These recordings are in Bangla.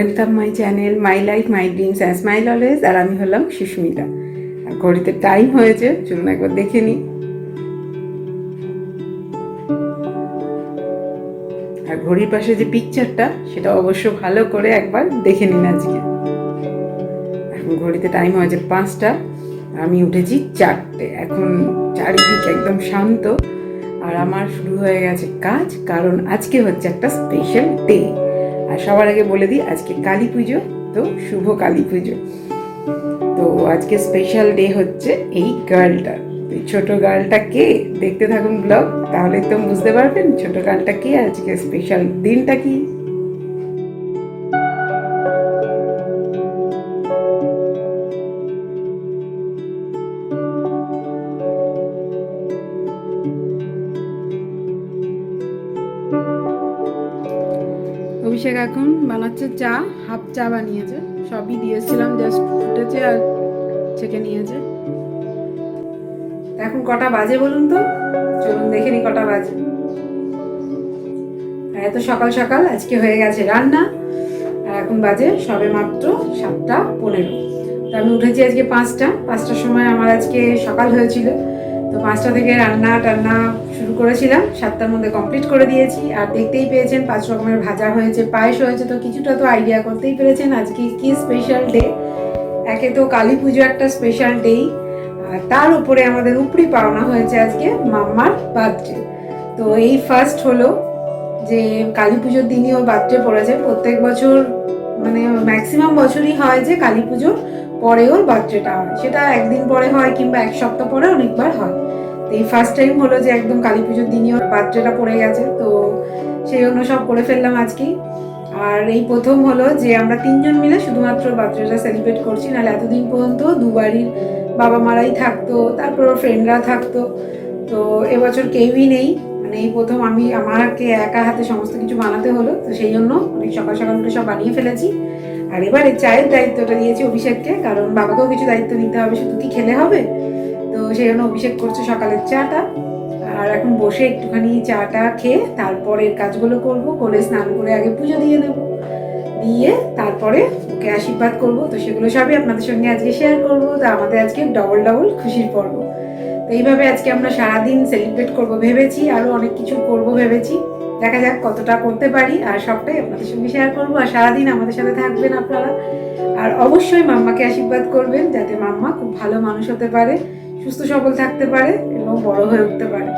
Welcome my channel my life my dreams and smile always আর আমি হলাম সুস্মিতা। আর ঘড়িতে টাইম হয়েছে, চলুন একবার দেখে নিই। আর ঘড়ির পাশে যে পিকচারটা সেটা অবশ্য ভালো করে একবার দেখে নিন আজকে। এখন ঘড়িতে টাইম হয়েছে পাঁচটা, আমি উঠেছি চারটে। এখন চারিদিক একদম শান্ত। আর আমার শুরু হয়ে গেছে কাজ, কারণ আজকে হচ্ছে একটা স্পেশাল ডে আর সবার আগে বলে দিই, আজকে কালী পুজো, তো শুভ কালী পুজো। তো আজকে স্পেশাল ডে হচ্ছে এই গার্লটা এই ছোট গার্লটা কে? দেখতে থাকুন ব্লগ তাহলে তো বুঝতে পারবেন ছোট গার্লটা কে, আজকে স্পেশাল দিনটা কি? চা, হাফ চা বানিয়েছে। সবই দিয়েছিলাম জাস্ট ফুটেছে আর ছেঁকে নিয়েছে। এখন কটা বাজে বলুন তো? চলুন দেখে নি কটা বাজে। এত সকাল সকাল, আজকে হয়ে গেছে রান্না। আর এখন বাজে সবে মাত্র সাতটা পনেরো। তো আমি উঠেছি আজকে পাঁচটা। পাঁচটার সময় আমার আজকে সকাল হয়েছিল। তো পাঁচটা থেকে রান্না টান্না শুরু করেছিলাম। সাতটার মধ্যে কমপ্লিট করে দিয়েছি। আর দেখতেই পেয়েছেন, পাঁচ রকমের ভাজা হয়েছে, পায়েস হয়েছে, তো কিছুটা তো আইডিয়া করতেই পেরেছেন আজকে কি স্পেশাল ডে একে তো কালী পুজো একটা স্পেশাল ডেই আর তার উপরে আমাদের উপরি পাওনা হয়েছে আজকে মাম্মার বার্থডে তো এই ফার্স্ট হলো যে কালী পুজোর দিনই ওর বার্থডে পড়েছে। প্রত্যেক বছর মানে ম্যাক্সিমাম বছরই হয় যে কালী পুজোর পরে ওর বার্থডেটা হয়। সেটা একদিন পরে হয় কিংবা এক সপ্তাহ পরে অনেকবার হয়। তো এই ফার্স্ট টাইম হলো যে একদম কালী পুজোর দিনই বার্থডেটা পড়ে গেছে। তো সেই জন্য সব করে ফেললাম আজকেই। আর এই প্রথম হলো যে আমরা তিনজন মিলে শুধুমাত্র বার্থডেটা সেলিব্রেট করছি। নাহলে এতদিন পর্যন্ত দুবারই বাবা মারাই থাকতো, তারপর ফ্রেন্ডরা থাকতো। তো এবছর কেউই নেই। মানে এই প্রথম আমি আমাকে একা হাতে সমস্ত কিছু বানাতে হলো, তো সেই জন্য অনেক সকাল সকাল উঠে সব বানিয়ে ফেলেছি। আর এবারে চায়ের দায়িত্বটা দিয়েছি অভিষেককে, কারণ বাবাকেও কিছু দায়িত্ব নিতে হবে, শুধু কি খেলে হবে? তো সেই জন্য অভিষেক করছে সকালের চাটা। আর এখন বসে একটুখানি চাটা খেয়ে তারপরের কাজগুলো করব করে স্নান করে আগে পুজো দিয়ে নেব দিয়ে তারপরে ওকে আশীর্বাদ করব। তো সেগুলো সবই আপনাদের সঙ্গে আজকে শেয়ার করব। তো আমাদের আজকে ডবল ডবল খুশির পর্ব। এইভাবে আজকে আমরা সারাদিন সেলিব্রেট করব ভেবেছি আরও অনেক কিছু করব ভেবেছি। দেখা যাক কতটা করতে পারি, আর সবটাই আপনাদের সঙ্গে শেয়ার করব। আর সারাদিন আমাদের সাথে থাকবেন আপনারা। আর অবশ্যই মাম্মাকে আশীর্বাদ করবেন, যাতে মাম্মা খুব ভালো মানুষ হতে পারে, সুস্থ সবল থাকতে পারে এবং বড় হয়ে উঠতে পারে।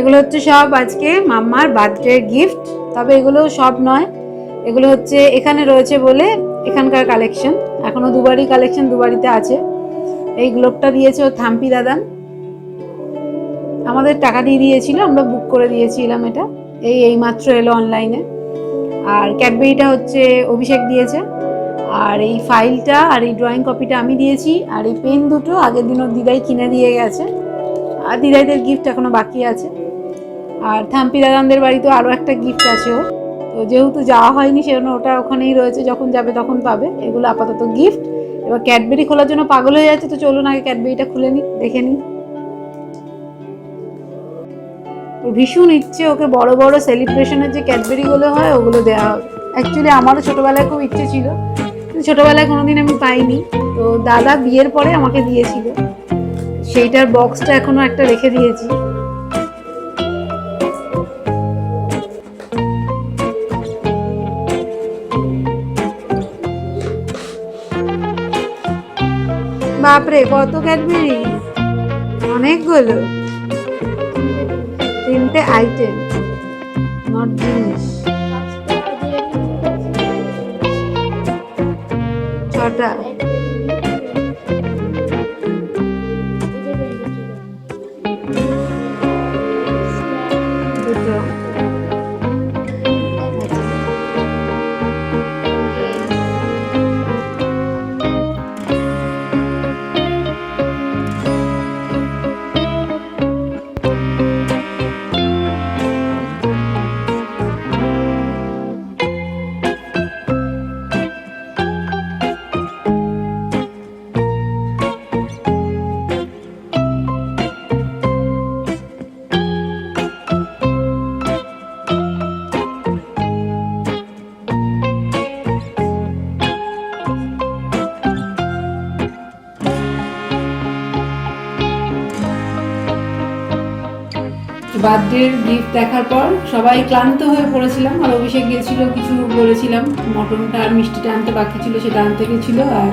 এগুলো হচ্ছে সব আজকে মাম্মার বার্থডে গিফট, তবে এগুলো সব নয়। এগুলো হচ্ছে এখানে রয়েছে বলে এখানকার কালেকশন এখনও দুবারই কালেকশন দুবারিতে আছে। এই গ্লোবটা দিয়েছে ও থাম্পি দাদান আমাদের টাকা দিয়ে দিয়েছিল, আমরা বুক করে দিয়েছিলাম এটা। এই এইমাত্র এলো অনলাইনে আর ক্যাডবেরিটা হচ্ছে অভিষেক দিয়েছে। আর এই ফাইলটা আর এই ড্রয়িং কপিটা আমি দিয়েছি। আর এই পেন দুটো আগের দিনও দিদাই কিনে দিয়ে গেছে। আর দিদাইদের গিফট এখনও বাকি আছে। আর থাম্পি দাদানদের বাড়িতেও আরও একটা গিফট আছে ওর। তো যেহেতু যাওয়া হয়নি, সেজন্য ওটা ওখানেই রয়েছে, যখন যাবে তখন পাবে। এগুলো আপাতত গিফট এবার ক্যাডবেরি খোলার জন্য পাগল হয়ে যাচ্ছে, তো চলুন আগে ক্যাডবেরিটা খুলে নিই দেখে নিই ওর ভীষণ ইচ্ছে ওকে বড় বড় সেলিব্রেশনের যে ক্যাডবেরিগুলো হয়, ওগুলো দেওয়া হবে অ্যাকচুয়ালি আমারও ছোটোবেলায় খুব ইচ্ছে ছিল, কিন্তু ছোটোবেলায় কোনোদিন আমি পাইনি। তো দাদা বিয়ের পরে আমাকে দিয়েছিল। সেইটার বক্সটা এখনও একটা রেখে দিয়েছি। বাপরে কত ক্যাডবেরি অনেকগুলো। তিনটে আইটেম নট জিনিস। ছটা। বার্থডের গিফট দেখার পর সবাই ক্লান্ত হয়ে পড়েছিলাম। আর অভিষেক গিয়েছিল, কিছু বলেছিলাম। মটনটা আর মিষ্টিটা আনতে বাকি ছিল, সেটা আনতে গেছিল আর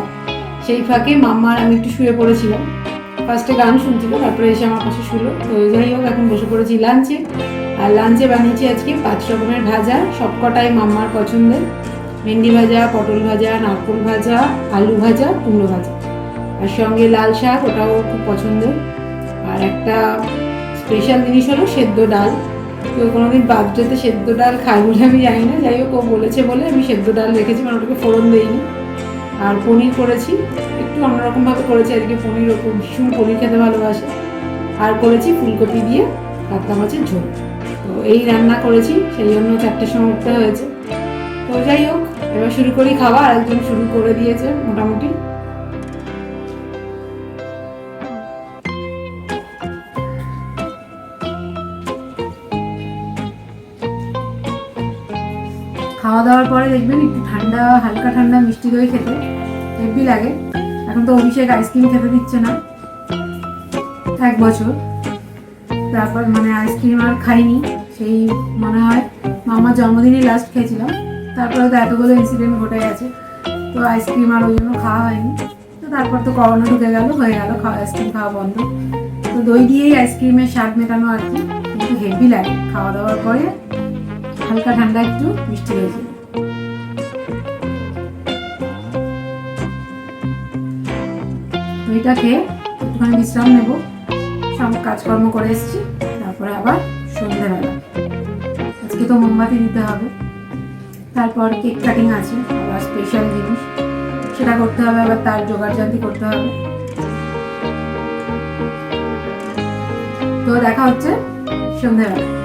সেই ফাঁকে মাম্মা আর আমি একটু শুয়ে পড়েছিলাম। ফার্স্টে গান শুনছিল, তারপরে এসে আমার পাশে শুলো। তো যাই হোক, এখন বসে পড়েছি লাঞ্চে আর লাঞ্চে বানিয়েছি আজকে পাঁচ রকমের ভাজা, সবকটাই মাম্মার পছন্দের। ভেন্ডি ভাজা, পটল ভাজা, নারকোল ভাজা, আলু ভাজা, কুমড়ো ভাজা। আর সঙ্গে লাল শাক, ওটাও খুব পছন্দের। আর একটা স্পেশাল জিনিস হলো সেদ্ধ ডাল। কেউ কোনোদিন বার্থডেতে সেদ্ধ ডাল খায় বলে আমি জানি না। যাই হোক, ও বলেছে বলে আমি সেদ্ধ ডাল রেখেছি মানে ওটাকে ফোড়ন দিইনি। আর পনির করেছি, একটু অন্যরকমভাবে করেছি, আজকে পনির ওপর ভীষণ পনির খেতে ভালোবাসে। আর করেছি ফুলকপি দিয়ে কাতলা মাছের ঝোল। তো এই রান্না করেছি, সেই জন্য চারটের সময় উঠতে হয়েছে। তো যাই হোক, এবার শুরু করি খাওয়া আর একজন শুরু করে দিয়েছে মোটামুটি। খাওয়া দাওয়ার পরে দেখবেন একটু ঠান্ডা, হালকা ঠান্ডা মিষ্টি দই খেতে, হেভি লাগে। এখন তো অভিষেক আইসক্রিম খেতে দিচ্ছে না। এক বছর। তারপর মানে আইসক্রিম আর খাইনি। সেই মনে হয় মামার জন্মদিনই লাস্ট খেয়েছিলাম। তারপরে তো এতগুলো ইনসিডেন্ট ঘটে গেছে তো আইসক্রিম আর ওই জন্য খাওয়া হয়নি। তো তারপর তো করোনা ঢুকে গেল, হয়ে গেল, খাওয়া, আইসক্রিম খাওয়া বন্ধ। তো দই দিয়েই আইসক্রিমের স্বাদ মেটানো আর কি। কিন্তু হেভি লাগে। খাওয়া দাওয়ার পরে হালকা ঠান্ডা একটু মিষ্টি হয়েছে দইটা খেয়ে একটুখানি বিশ্রাম নেব। সব কাজকর্ম করে এসেছি, তারপরে আবার সন্ধ্যেবেলা। আজকে তো মোমবাতি দিতে হবে। তারপর কেক কাটিং আছে, আবার স্পেশাল জিনিস। সেটা করতে হবে, আবার তার জোগাড় জাতি করতে হবে। তো দেখা হচ্ছে সন্ধ্যেবেলা।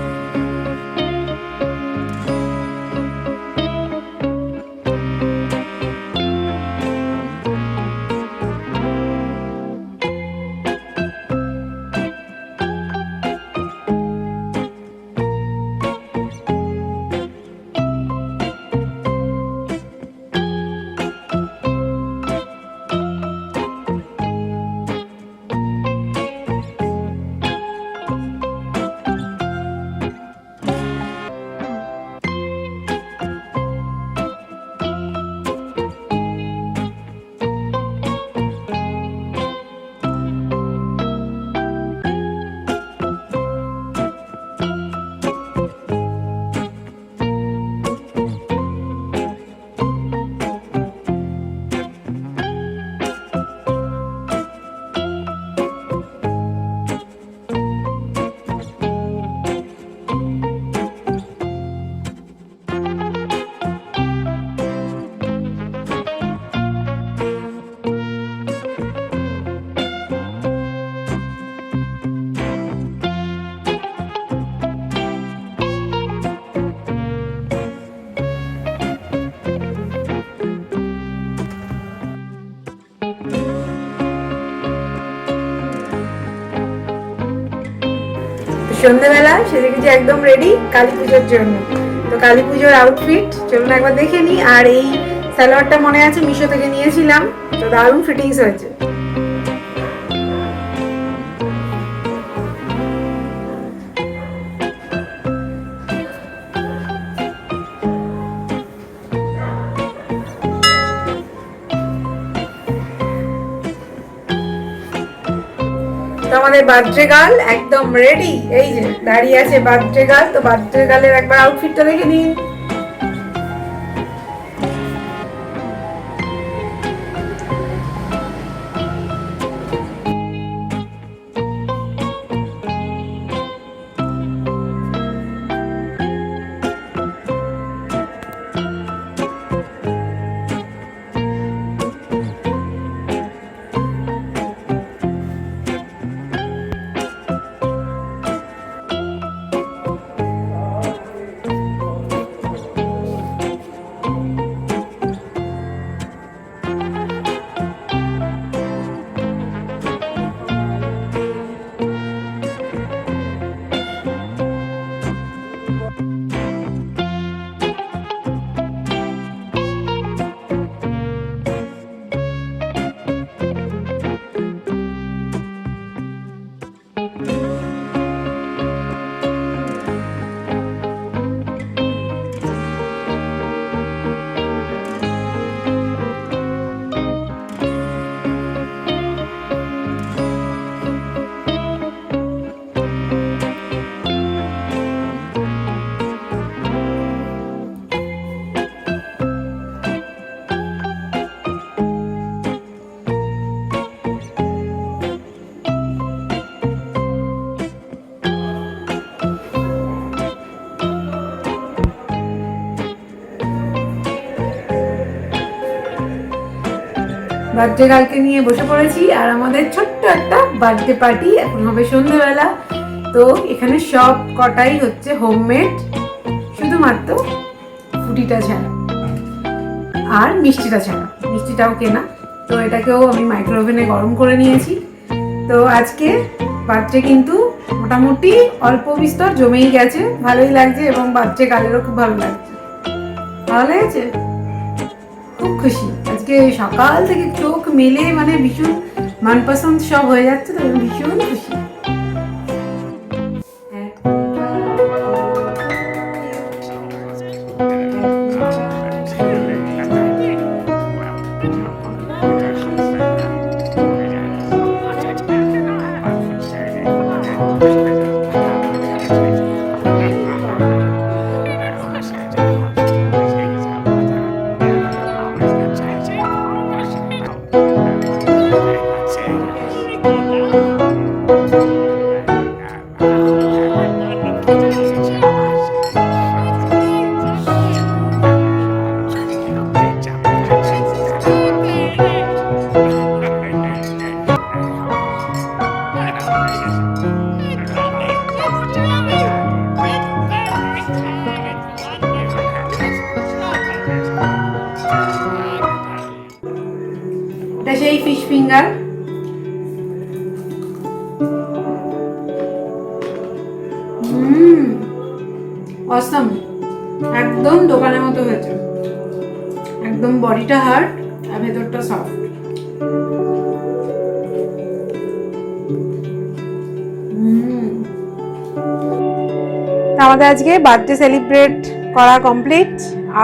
সেজে গেছি একদম রেডি কালী পুজোর জন্য। তো কালী পুজোর আউটফিট চলুন একবার দেখে নিই। আর এই সালোয়ারটা মনে আছে, মিশো থেকে নিয়েছিলাম। তো দারুণ ফিটিংস হয়েছে। বার্থডে একদম রেডি এই যে দাঁড়িয়ে আছে বাদ্রেগাল তো বাদ্রেগালের একবার আউটফিটটা দেখে নিন। বার্থডে গার্লকে নিয়ে বসে পড়েছি আর আমাদের ছোট্ট একটা বার্থডে পার্টি এখন হবে সন্ধ্যেবেলা। তো এখানে সব কটাই হচ্ছে হোমমেড, শুধুমাত্র ফুটিটা ছাড়া আর মিষ্টিটা ছাড়া। মিষ্টিটাও কেনা। তো এটাকেও আমি মাইক্রোওভেনে গরম করে নিয়েছি। তো আজকে বার্থডে কিন্তু মোটামুটি অল্প বিস্তর জমেই গেছে। ভালোই লাগছে এবং বার্থডে গালেরও খুব ভালো লাগছে। ভালো লেগেছে? খুব খুশি। আজকে সকাল থেকে চোখ মেলে মানে ভীষণ মনপসন্দ সব হয়ে যাচ্ছে তো ভীষণ খুশি। বডিটা হার্ড আর ভেতরটা সফট আমাদের আজকে বার্থডে সেলিব্রেট করা কমপ্লিট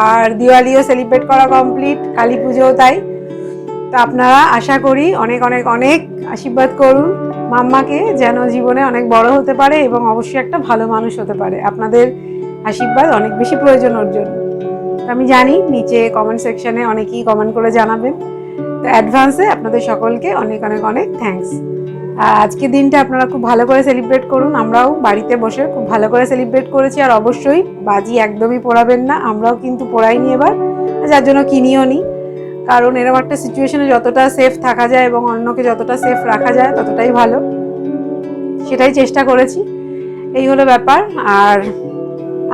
আর দিওয়ালিও সেলিব্রেট করা কমপ্লিট, কালী পুজোও তাই। তো আপনারা আশা করি অনেক অনেক অনেক আশীর্বাদ করুন। মাম্মাকে যেন জীবনে অনেক বড় হতে পারে এবং অবশ্যই একটা ভালো মানুষ হতে পারে। আপনাদের আশীর্বাদ অনেক বেশি প্রয়োজন ওর জন্য। আমি জানি নিচে কমেন্ট সেকশনে অনেকেই কমেন্ট করে জানাবেন। তো অ্যাডভান্সে আপনাদের সকলকে অনেক অনেক অনেক থ্যাঙ্কস আর আজকে দিনটা আপনারা খুব ভালো করে সেলিব্রেট করুন। আমরাও বাড়িতে বসে খুব ভালো করে সেলিব্রেট করেছি আর অবশ্যই বাজি একদমই পোড়াবেন না। আমরাও কিন্তু পোড়াইনি এবার, যার জন্য কিনিও নি। কারণ এরকম একটা সিচুয়েশনে যতটা সেফ থাকা যায় এবং অন্যকে যতটা সেফ রাখা যায়, ততটাই ভালো। সেটাই চেষ্টা করেছি। এই হলো ব্যাপার। আর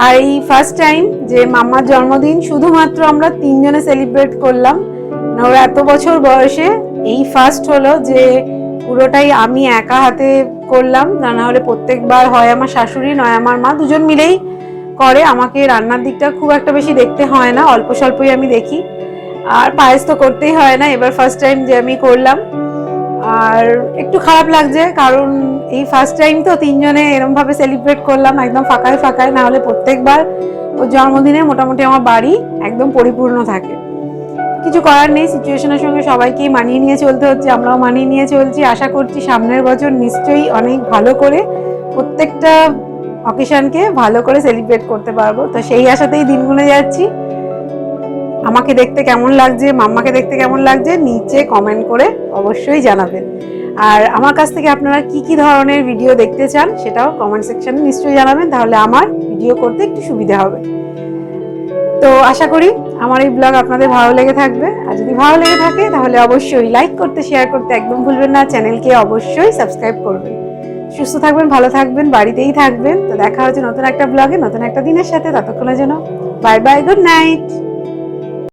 আর এই ফার্স্ট টাইম যে মাম্মার জন্মদিন, শুধুমাত্র আমরা তিনজনে সেলিব্রেট করলাম। ওর এত বছর বয়সে এই ফার্স্ট হলো যে পুরোটাই আমি একা হাতে করলাম। না না হলে প্রত্যেকবার হয় আমার শাশুড়ি, নয় আমার মা, দুজন মিলেই করে। আমাকে রান্নার দিকটা খুব একটা বেশি দেখতে হয় না, অল্প স্বল্পই আমি দেখি। আর পায়েস তো করতেই হয় না, এবার ফার্স্ট টাইম যে আমি করলাম। আর একটু খারাপ লাগছে, কারণ এই ফার্স্ট টাইম তো তিনজনে এরম ভাবে সেলিব্রেট করলাম, একদম ফাঁকায় ফাঁকায়, না হলে প্রত্যেকবার ওর জন্মদিনে মোটামুটি আমার বাড়ি একদম পরিপূর্ণ থাকে। কিছু করার নেই সিচুয়েশনের সঙ্গে সবাইকেই মানিয়ে নিয়ে চলতে হচ্ছে, আমরাও মানিয়ে নিয়ে চলছি, আশা করছি সামনের বছর নিশ্চয়ই অনেক ভালো করে প্রত্যেকটা অকেশনকে ভালো করে সেলিব্রেট করতে পারব। তো সেই আশাতেই দিনগুলো যাচ্ছি। আমাকে দেখতে কেমন লাগছে, মাম্মাকে দেখতে কেমন লাগছে, নিচে কমেন্ট করে অবশ্যই জানাবেন আর আমার কাছ থেকে আপনারা কি কি ধরনের ভিডিও দেখতে চান, সেটাও কমেন্ট সেকশানে নিশ্চয়ই জানাবেন, তাহলে আমার ভিডিও করতে একটু সুবিধা হবে। তো আশা করি আমার এই ব্লগ আপনাদের ভালো লেগে থাকবে। আর যদি ভালো লেগে থাকে, তাহলে অবশ্যই লাইক করতে শেয়ার করতে একদম ভুলবেন না চ্যানেলকে অবশ্যই সাবস্ক্রাইব করবেন। সুস্থ থাকবেন, ভালো থাকবেন, বাড়িতেই থাকবেন। তো দেখা হচ্ছে নতুন একটা ব্লগে নতুন একটা দিনের সাথে, ততক্ষণের জন্য বাই বাই গুড নাইট